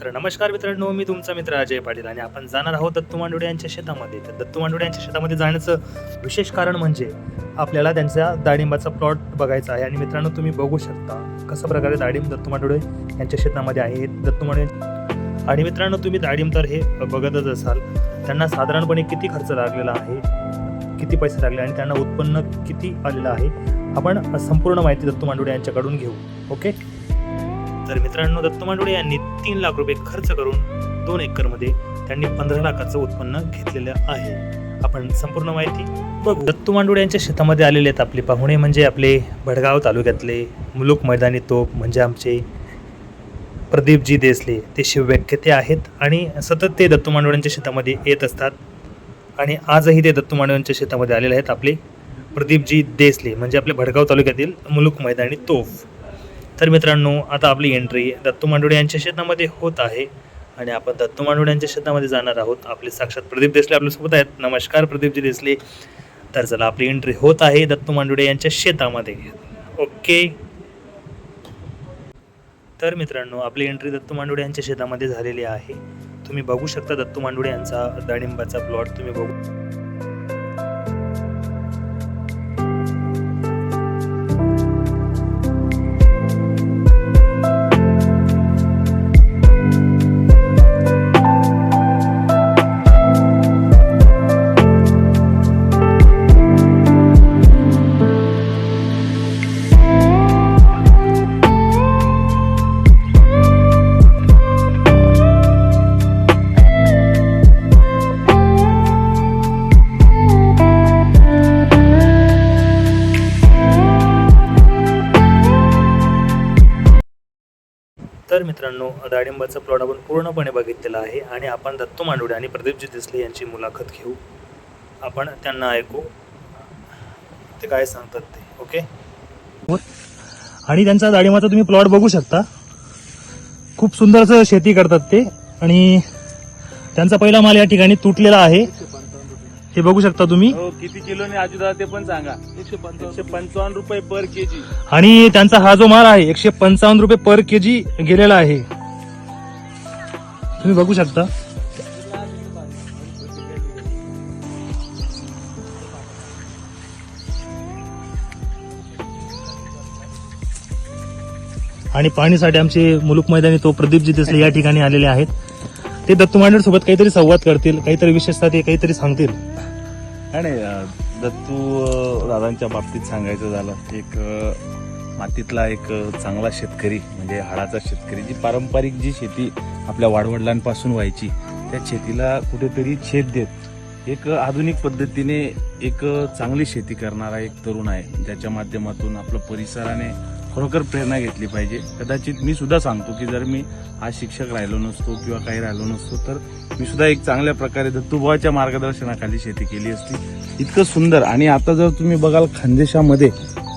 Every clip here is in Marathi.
तर नमस्कार मित्रांनो मी तुमचा मित्र अजय पाटील आणि आपण जाणार आहोत दत्तू मांडोडे यांच्या शेतामध्ये. तर दत्तू मांडोडे यांच्या शेतामध्ये जाण्याचं विशेष कारण म्हणजे आपल्याला त्यांचा डाळिंबाचा प्लॉट बघायचा आहे. आणि मित्रांनो तुम्ही बघू शकता कशा प्रकारे दाडिंब दत्तू मांडोडे यांच्या शेतामध्ये आहे. दत्तू मांडोडे आणि मित्रांनो तुम्ही दाडिंब तर हे बघतच असाल. त्यांना साधारणपणे किती खर्च लागलेला आहे? किती पैसे लागले? आणि त्यांना उत्पन्न किती आलेलं आहे? आपण संपूर्ण माहिती दत्तू मांडोडे यांच्याकडून घेऊ. ओके? तर मित्रांनो दत्त मांडोडे यांनी तीन लाख रुपये खर्च करून दोन एकरमध्ये त्यांनी पंधरा लाखाचं उत्पन्न घेतलेलं आहे. आपण संपूर्ण माहिती बघू. दत्तू मांडोडे यांच्या शेतामध्ये आलेले आहेत आपले पाहुणे म्हणजे आपले भडगाव तालुक्यातले मुलुक मैदानी तोप म्हणजे आमचे प्रदीपजी देसले. ते शिवव्याख्याते आहेत आणि सतत ते दत्तू मांडोड्यांच्या शेतामध्ये येत असतात. आणि आजही ते दत्तू मांडोड्यांच्या शेतामध्ये आलेले आहेत आपले प्रदीपजी देसले म्हणजे आपले भडगाव तालुक्यातील मुलुक मैदानी तोफ तर मित्रांनो आता आपली एंट्री दत्तू मांडोडे यांच्या शेतामध्ये होत आहे आणि आपण दत्तू मांडोडे यांच्या शेतामध्ये जाणार आहोत. आपले साक्षात प्रदीप देसले आपल्यासोबत आहेत. नमस्कार प्रदीपजी देसले. तर चला आपली एंट्री होत आहे दत्तू मांडोडे यांच्या शेतामध्ये. ओके. तर मित्रांनो आपली एंट्री दत्तू मांडोडे यांच्या शेतामध्ये झालेली आहे. तुम्ही बघू शकता दत्तू मांडोडे यांचा डाळिंबाचा प्लॉट तुम्ही बघू तर मित्रांनो डाळिंबाचा प्लॉट आपण पूर्णपणे बघितलेला आहे आणि आपण दत्तू मांडवडे आणि प्रदीपजी देसले यांची मुलाखत घेऊ. आपण त्यांना ऐकू. ते काय सांगतात ते ओके? आणि त्यांचा डाळिंबाचा तुम्ही प्लॉट बघू शकता. खूप सुंदर असं शेती करतात ते आणि त्यांचा पहिला माल या ठिकाणी तुटलेला आहे. हे बघू शकता तुम्ही. हो किती किलोने अजुदा ते पण सांगा. एकशे पंचावन्न रुपये पर केजी आणि त्यांचा हा जो माल आहे एकशे पंचावन्न रुपये पर के जी गेलेला आहे. तुम्ही बघू शकता. आणि पाहणीसाठी आमचे मुलुक मैदानी तो प्रदीपजी देसले या ठिकाणी आलेले आहेत. ते दत्तू मांडर सोबत काहीतरी संवाद करतील काहीतरी विशेषतः ते काहीतरी सांगतील. आणि अं, दत्तू अं, दादांच्या बाबतीत सांगायचं झालं एक अं, मातीतला एक अं, चांगला शेतकरी म्हणजे हाडाचा शेतकरी जी पारंपरिक जी शेती आपल्या वाडवडिलांपासून व्हायची त्या शेतीला कुठेतरी छेद देत एक आधुनिक पद्धतीने एक चांगली शेती करणारा एक तरुण आहे ज्याच्या माध्यमातून आपलं परिसराने खरोखर प्रेरणा घेतली पाहिजे. कदाचित मी सुद्धा सांगतो की जर मी आज शिक्षक राहिलो नसतो किंवा काही राहिलो नसतो तर मी सुद्धा एक चांगल्या प्रकारे दत्तुभावाच्या मार्गदर्शनाखाली शेती केली असती. इतकं सुंदर. आणि आता जर तुम्ही बघाल खानदेशामध्ये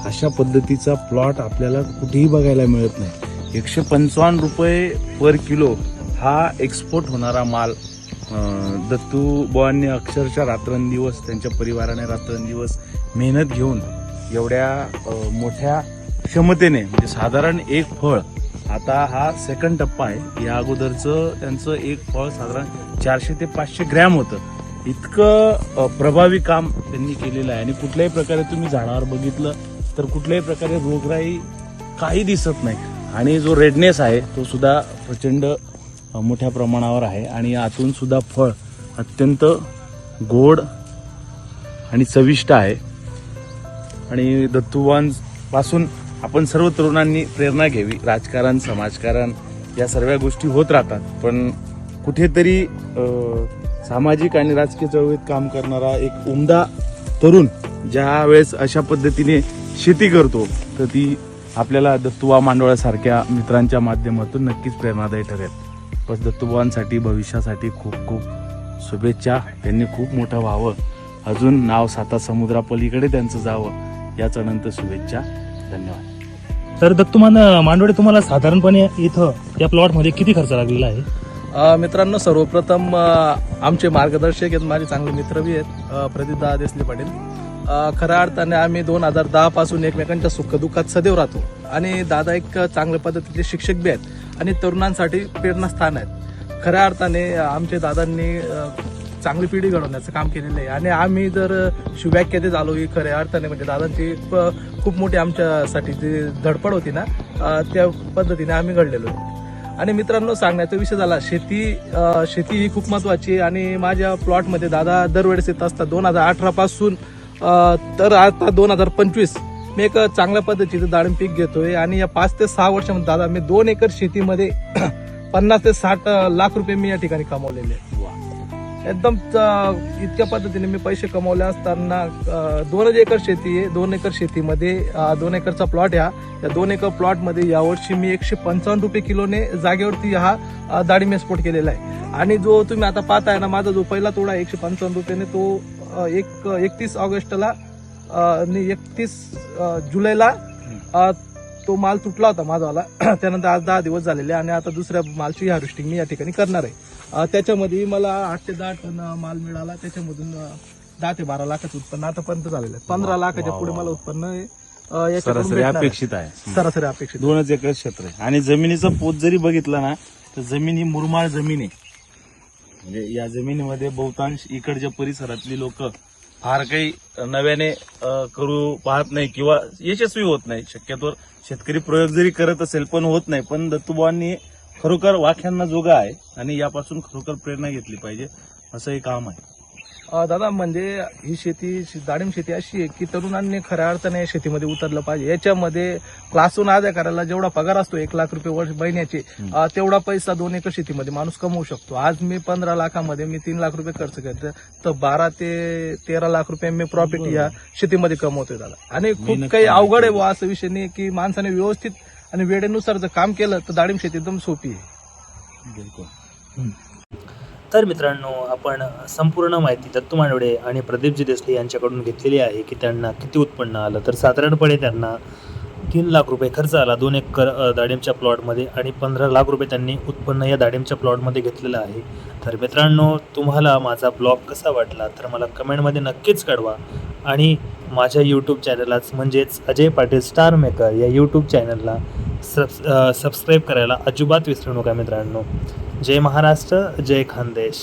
अशा पद्धतीचा प्लॉट आपल्याला कुठेही बघायला मिळत नाही. एकशे पंचावन्न रुपये पर किलो हा एक्सपोर्ट होणारा माल अं, दत्तू बुवांनी अक्षरशः रात्रंदिवस त्यांच्या परिवाराने रात्रंदिवस मेहनत घेऊन एवढ्या मोठ्या क्षमतेने म्हणजे साधारण एक फळ आता हा सेकंड टप्पा आहे. या अगोदरचं त्यांचं एक फळ साधारण चारशे ते पाचशे ग्रॅम होतं. इतकं प्रभावी काम त्यांनी केलेलं आहे. आणि कुठल्याही प्रकारे तुम्ही झाडावर बघितलं तर कुठल्याही प्रकारे रोगराई काही दिसत नाही. आणि जो रेडनेस आहे तो सुद्धा प्रचंड मोठ्या प्रमाणावर आहे. आणि आतून सुद्धा फळ अत्यंत गोड आणि चविष्ट आहे. आणि दत्तुवानपासून आपण सर्व तरुणांनी प्रेरणा घ्यावी. राजकारण समाजकारण या सर्व गोष्टी होत राहतात. पण कुठेतरी सामाजिक आणि राजकीय चळवळीत काम करणारा एक उमदा तरुण ज्या वेळेस अशा पद्धतीने शेती करतो तर ती आपल्याला दत्तुबा मांडोळ्यासारख्या मित्रांच्या माध्यमातून नक्कीच प्रेरणादायी ठरेल. पण दत्तुबांसाठी भविष्यासाठी खूप खूप शुभेच्छा. त्यांनी खूप मोठं व्हावं. अजून नाव साता समुद्रापलीकडे त्यांचं जावं. याच अनंत शुभेच्छा. धन्यवाद. तर दत्तुमान मांडवडे तुम्हाला साधारणपणे इथं या प्लॉटमध्ये किती खर्च लागलेला आहे? अ, मित्रांनो सर्वप्रथम अ, आमचे मार्गदर्शक आहेत माझे चांगले मित्र बी आहेत अ, प्रदीपदा देसले पाटील. अ, खऱ्या अर्थाने आम्ही दोन हजार दहापासून एकमेकांच्या सुखदुःखात सदैव राहतो. आणि दादा एक चांगल्या पद्धतीचे शिक्षक बी आहेत आणि तरुणांसाठी प्रेरणास्थान आहेत. खऱ्या अर्थाने आमच्या दादांनी अ, चांगली पिढी घडवण्याचं काम केलेलं आहे. आणि आम्ही जर शिवव्याख्याते झालो ही खऱ्या अर्थाने म्हणजे दादांची प- खूप मोठी आमच्यासाठी जी धडपड होती ना त्या पद्धतीने आम्ही घडलेलो आहे. आणि मित्रांनो सांगण्याचा विषय झाला शेती शेती ही खूप महत्वाची आहे. आणि माझ्या प्लॉटमध्ये दादा दरवेळेस येत असतात दोन हजार अठरापासून तर आता दोन हजार पंचवीस. मी एक चांगल्या पद्धतीचं डाळिंब पीक घेतोय. आणि या पाच ते सहा वर्षामध्ये दादा मी दोन एकर शेतीमध्ये पन्नास ते साठ लाख रुपये मी या ठिकाणी कमवलेले आहेत. एकदम इतक्या पद्धतीने मी पैसे कमवले असताना दोनच एकर शेती आहे दोन एकर शेतीमध्ये दोन एकरचा प्लॉट या. या दोन एकर प्लॉटमध्ये यावर्षी मी एकशे पंचावन्न रुपये किलोने जागेवरती हा अ, स्फोट केलेला आहे. आणि जो तुम्ही आता पाहताय ना माझा जो पहिला तोडा एकशे पंचावन्न रुपयाने तो एक एकतीस ऑगस्टला एकतीस जुलैला तो माल तुटला होता माझावाला. त्यानंतर आज दहा दिवस झालेले आणि आता दुसऱ्या मालची हार्वेस्टिंग मी या ठिकाणी करणार आहे. त्याच्यामध्ये मला आठ ते दहा टन माल मिळाला. त्याच्यामधून दहा ते बारा लाखाचं उत्पन्न आतापर्यंत झालेलं आहे. पंधरा लाखाच्या पुढे मला. उत्पन्न आहे, सरासरी. अपेक्षित आहे. सरासरी अपेक्षित दोनच एकर क्षेत्र आहे. आणि जमिनीचा पोत जरी बघितला ना तर जमीन ही मुरमाळ जमीन आहे. म्हणजे या जमिनीमध्ये बहुतांश इकडच्या परिसरातली लोक फार काही नव्याने करू पाहत नाही किंवा यशस्वी होत नाही. शक्यतोवर शेतकरी प्रयोग जरी करत असेल पण होत नाही. पण दत्तुबांनी खरोखर वाख्यांना जोगा आहे आणि यापासून खरोखर प्रेरणा घेतली पाहिजे असं हे काम आहे. दादा म्हणजे ही शेती डाळिंब शेती अशी आहे की तरुणांनी खऱ्या अर्थाने या शेतीमध्ये उतरलं पाहिजे. याच्यामध्ये क्लासून करायला जेवढा पगार असतो एक लाख रुपये वर्ष महिन्याचे तेवढा पैसा दोन एकर शेतीमध्ये माणूस कमवू शकतो. आज मी पंधरा लाखामध्ये मी तीन लाख रुपये खर्च करतो तर बारा ते तेरा लाख रुपये मी प्रॉफिट या शेतीमध्ये कमवतोय दादा. आणि खूप काही अवघड आहे असं विषय नाही की माणसाने व्यवस्थित आणि वेळेनुसार जर काम केलं तर डाळिंब शेती एकदम सोपी आहे. बिलकुल. तर मित्रांनो आपण संपूर्ण माहिती दत्तू मांडवडे आणि प्रदीपजी देसले यांच्याकडून घेतलेली आहे की त्यांना किती उत्पन्न आलं तर साधारणपणे त्यांना तीन लाख रुपये खर्च आला दोन एकर अ, प्लॉटमध्ये आणि पंधरा लाख रुपये त्यांनी उत्पन्न या डाळिंबच्या प्लॉटमध्ये घेतलेलं आहे. तर मित्रांनो तुम्हाला माझा ब्लॉग कसा वाटला तर मला कमेंटमध्ये नक्कीच कळवा. आणि माझ्या यूट्यूब चॅनललाच म्हणजेच अजय पाटील स्टार मेकर या यूट्यूब चॅनलला सब सबस्क्राईब करायला अजिबात विसरू नका मित्रांनो. जय महाराष्ट्र जय खानदेश.